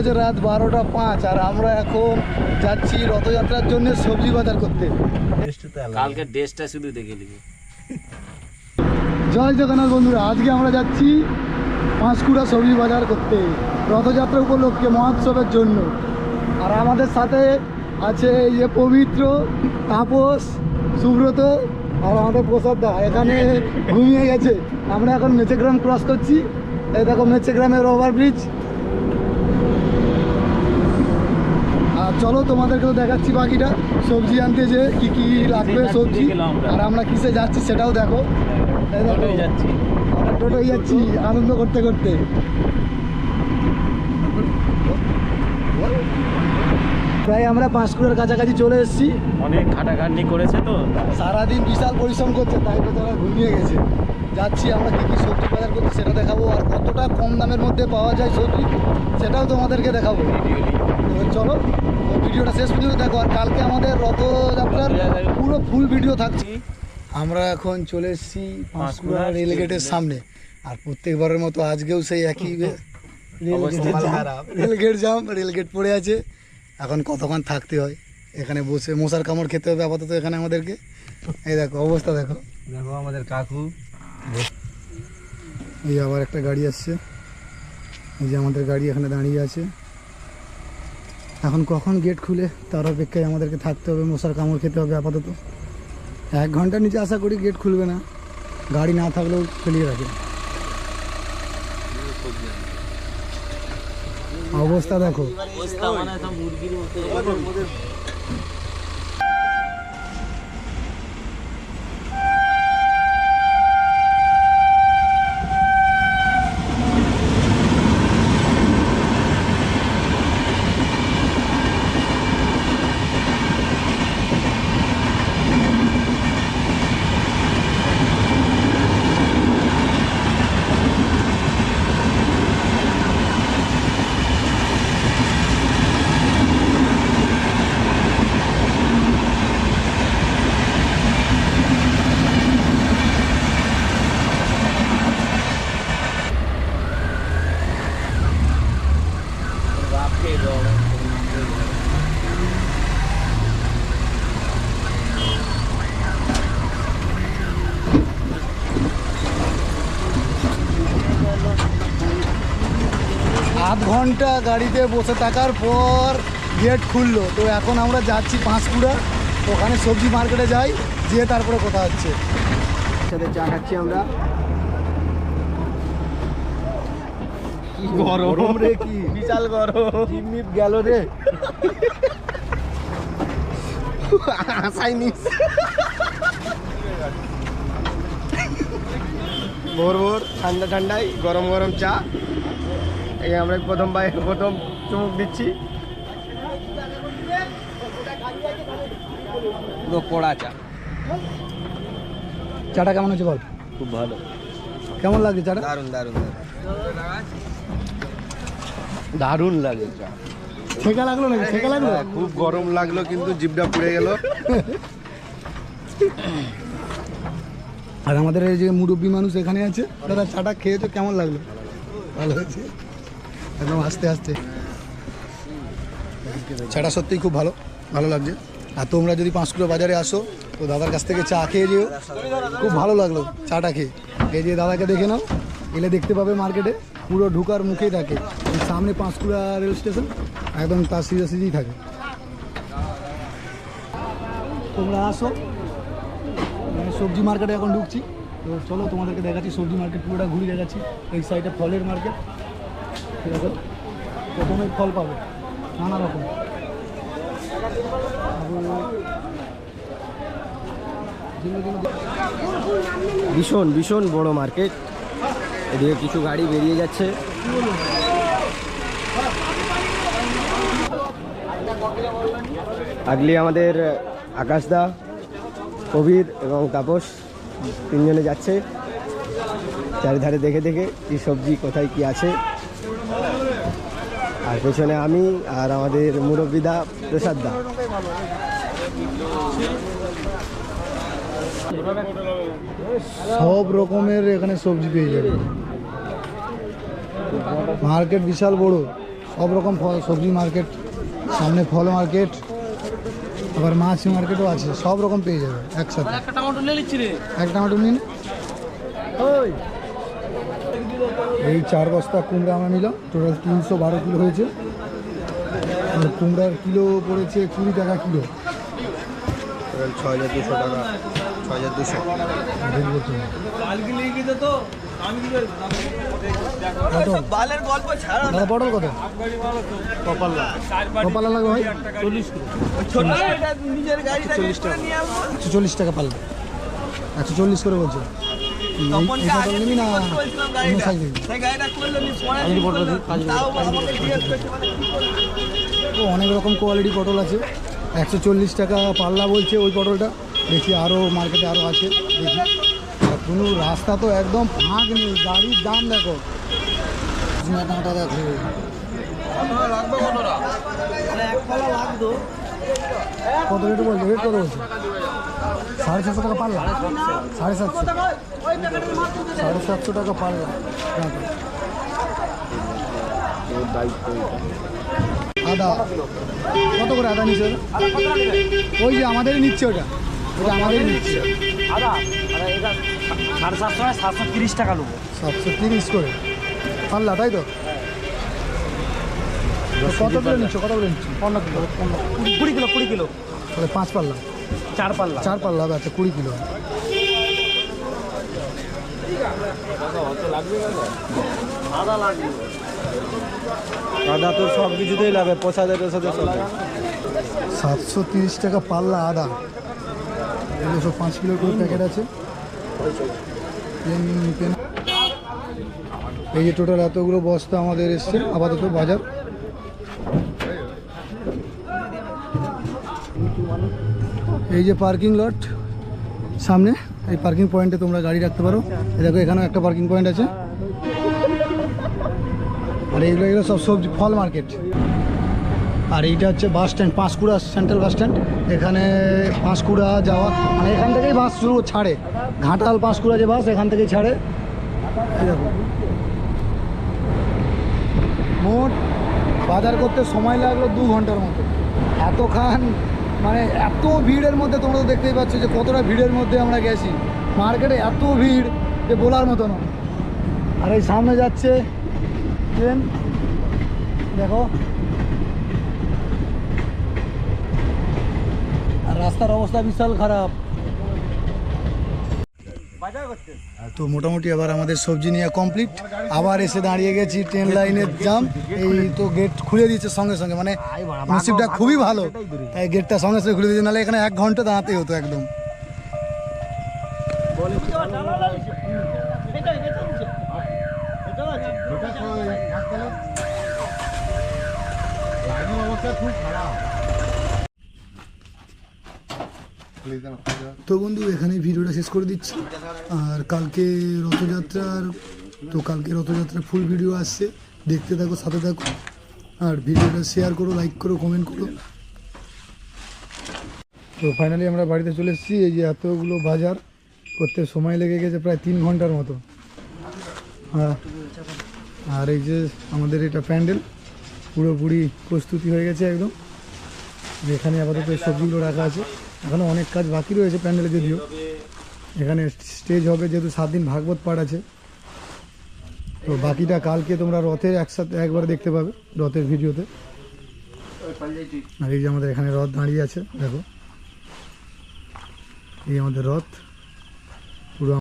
বাজে রাত বারোটা পাঁচ আর আমরা এখন যাচ্ছি রথযাত্রার জন্য সবজি বাজার করতে। কালকে ড্রেসটা শুধু দেখে নিবি। জয় জগন্নাথ বন্ধুরা আজকে আমরা যাচ্ছি পাঁশকুড়া সবজি বাজার করতে। রথযাত্রা উপলক্ষে মহোৎসবের জন্য। আর আমাদের সাথে আছে এই যে পবিত্র তাপস সুব্রত আর আমাদের প্রসাদ দা। এখানে ঘুমিয়ে গেছে। আমরা এখন মেচেগ্রাম ক্রস করছি। এই দেখো মেচেগ্রামের ওভারব্রিজ আর চলো তোমাদেরকেও দেখাচ্ছি বাকিটা। সবজি আনতে যে কি কি লাগবে সবজি। আর আমরা কিসে যাচ্ছি সেটাও দেখো। আমরা টোটোয় যাচ্ছি আনন্দ করতে করতে। প্রায় আমরা পাঁশকুড়ার কাছাকাছি চলে এসেছি। অনেক খাটাখাটনি করেছে তো। সারাদিন বিশাল পরিশ্রম করছে তাই তো তারা ঘুমিয়ে গেছে। যাচ্ছি আমরা কী কী সবজি বাজার করছি সেটা দেখাবো আর কতটা কম দামের মধ্যে পাওয়া যায় সবজি সেটাও তোমাদেরকে দেখাবো। চলো ভিডিওটা শেষ পর্যন্ত দেখো আর কালকে আমাদের রথযাত্রার পুরো ফুল ভিডিও থাকছে। আমরা এখন চলে এসেছি পাঁশকুড়া রেলগেটের সামনে। আর প্রত্যেকবারের মতো আজকেও সেই একই। রেলগেট জাম রেলগেট পড়ে আছে। এখন কতক্ষণ থাকতে হয়? এখানে বসে মশার কামড় খেতে হবে আপাতত এখানে আমাদেরকে। এই দেখো অবস্থা দেখো। দেখো আমাদের কাকু। এই আবার একটা গাড়ি আসছে। এই যে আমাদের গাড়ি এখানে দাঁড়িয়ে আছে। এখন কখন গেট খুলে তার অপেক্ষায় আমাদেরকে থাকতে হবে মশার কামড় খেতে হবে আপাতত। এক ঘণ্টার নিচে আশা করি গেট খুলবে না। গাড়ি না থাকলেও ফেলিয়ে রাখে অবস্থা দেখো। অবস্থা মানে মুরগির মতো। ঘণ্টা গাড়িতে বসে থাকার পর গেট খুললো। তো এখন আমরা যাচ্ছি পাঁশকুড়া। ওখানে সবজি মার্কেটে যাই যেয়ে তারপরে কথা হচ্ছে। সাথে চা খাচ্ছি আমরা। গরম। রে কি? বিশাল গরম। গেল রে। ভোর ভোর ঠান্ডা ঠান্ডায় গরম গরম চা। এই আমরা প্রথম বাই প্রথম চুমুক দিচ্ছি। পুরো কড়া চা। চাটা কেমন হচ্ছে বল? খুব ভালো। কেমন লাগছে চাটা? দারুণ দারুণ দারুণ। লাগে চা। ছেঁকা লাগল নাকি? ছেঁকা লাগল? খুব গরম লাগল কিন্তু জিভটা পুড়ে গেল। আর আমাদের এই যে মুরব্বী মানুষ এখানে আছে দাদা চাটা খেয়েছো কেমন লাগল? ভালো হয়েছে? একদম আস্তে আস্তে চাটা সত্যিই খুব ভালো ভালো লাগছে। আর তোমরা যদি পাঁশকুড়ো বাজারে আসো, তো দাদার কাছ থেকে চা খেয়ে যেও। খুব ভালো লাগল চাটা খেয়ে। এই যে দাদাকে দেখে নাও, এলে দেখতে পাবে মার্কেটে, পুরো ঢুকার মুখেই থাকে। সামনে পাঁশকুড়া রেল স্টেশন, একদম তার সিজা সিজাসিজি থাকে। তোমরা আসো সবজি মার্কেটে এখন ঢুকছি। তো চলো তোমাদেরকে দেখাচ্ছি, সবজি মার্কেট পুরোটা ঘুরে দেখাচ্ছি। এই সাইডে ফলের মার্কেট। ঠিক আছে? প্রথমে ফল পাবে, নানা রকম। ভীষণ ভীষণ বড় মার্কেট। এদিকে কিছু গাড়ি বেরিয়ে যাচ্ছে। আগলি আমাদের আকাশদা কবির এবং তাপস তিনজনে যাচ্ছে। চারিধারে দেখে দেখে কি সবজি, কোথায় কি আছে। আর পেছনে আমি আর আমাদের মুরব্বিদা প্রসাদদা। সব রকমের এখানে সবজি পেয়ে যাবে। মার্কেট বিশাল বড়। সব রকম ফল সবজি মার্কেট সামনে ফল মার্কেট আবার মাছ মার্কেটও আছে সব রকম পেয়ে যাবে একসাথে। একটা টমেটো নিন এই চার বস্তা কুমড়া আমরা নিলাম। টোটাল তিনশো বারো কিলো হয়েছে। আর কুমড়ার কিলো পড়েছে কুড়ি টাকা কিলো। ছ হাজার দুশো টাকা। ছ হাজার দুশো। পটল কত? কপালা লাগবে ভাই? টাকা নিয়ে চল্লিশ টাকা পাল্লা। একশো চল্লিশ করে বলছে। মানে অনেক রকম কোয়ালিটি পটল আছে। একশো চল্লিশ টাকা পাল্লা বলছে ওই পটলটা। দেখি আরও মার্কেটে আরও আছে দেখি। কোনো রাস্তা তো একদম ফাঁক নেই গাড়ির দাম দেখো। ঝিঙাটাটা দেখো। কত রেট বলছে? রেট কত বলছে? সাড়ে সাতশো টাকা পাল্লা। সাড়ে সাতশো। সাড়ে সাতশো টাকা পাল্লা। আদা। কত করে আদা নিচ্ছে? ওই যে আমাদেরই নিচ্ছে ওটা ওটা আমাদেরই নিচ্ছে। সাড়ে সাতশো নয় সাতশো তিরিশ টাকা নেব। সাতশো তিরিশ করে। পাল্লা তাই তো? কত করে নিচ্ছ? কত করে নিচ্ছ? পনেরো কিলো কুড়ি কিলো কুড়ি কিলো। তাহলে পাঁচ পাল্লা। চার পাল্লা। চার পাল্লা আচ্ছা কুড়ি কিলো। আদা তো সব কিছুতেই লাগবে পোষাতে টোষাতে সব। সাতশো তিরিশ টাকা পাল্লা আদা। সব পাঁচ কিলোর করে প্যাকেট আছে। এই যে টোটাল এতগুলো বস্তা আমাদের এসছে, আপাতত বাজার। এই যে পার্কিং লট, সামনে। এই পার্কিং পয়েন্টে তোমরা গাড়ি রাখতে পারো। দেখো, এখানেও একটা পার্কিং পয়েন্ট আছে। আর এইগুলো এগুলো সব সবজি, ফল মার্কেট আর এইটা হচ্ছে bus stand Panskura central bus stand এখানে পাঁশকুড়া যাওয়া মানে এখান থেকেই বাস শুরু, ছাড়ে। ঘাটাল পাঁশকুড়া যে বাস এখান থেকেই ছাড়ে। মোট বাজার করতে সময় লাগল দু ঘণ্টার মতো। এতখান মানে এত ভিড়ের মধ্যে তোমরা তো দেখতেই পাচ্ছ যে কতটা ভিড়ের মধ্যে আমরা গেছি। মার্কেটে এত ভিড় যে বলার মতো না। আর এই সামনে যাচ্ছে ট্রেন। দেখো। আর রাস্তার অবস্থা বিশাল খারাপ। তো মোটামুটি আবার আমাদের সবজি নিয়ে কমপ্লিট আবার এসে দাঁড়িয়ে গেছি ট্রেন লাইনের জাম এই তো গেট খুলে দিয়েছে সঙ্গে সঙ্গে। মানে নসিবটা খুবই ভালো। তাই গেটটা সঙ্গে সঙ্গে খুলে দিয়েছে নাহলে এখানে এক ঘণ্টা দাঁড়াতেই হতো একদম। তো বন্ধু, এখানে ভিডিওটা শেষ করে দিচ্ছি। আর কালকে রথযাত্রার, তো কালকে রথযাত্রার ফুল ভিডিও আসছে। দেখতে থাকো, সাথে থাকো। আর ভিডিওটা শেয়ার করো লাইক করো কমেন্ট করো। তো ফাইনালি আমরা বাড়িতে চলে এসেছি। এই যে এতগুলো বাজার করতে সময় লেগে গেছে প্রায় তিন ঘণ্টার মতো। হ্যাঁ আর এই যে আমাদের এটা প্যান্ডেল, পুরোপুরি প্রস্তুতি হয়ে গেছে একদম। এখানে আপাতত সবজিগুলো রাখা আছে। এখনও অনেক কাজ বাকি রয়েছে প্যান্ডেলে যদিও। এখানে স্টেজ হবে যেহেতু সাত দিন ভাগবত পাঠ আছে। তো বাকিটা কালকে তোমরা রথের একসাথে একবার দেখতে পাবে, রথের ভিডিওতে। আর এই যে আমাদের এখানে রথ দাঁড়িয়ে আছে, দেখো। এই আমাদের রথ। পুরো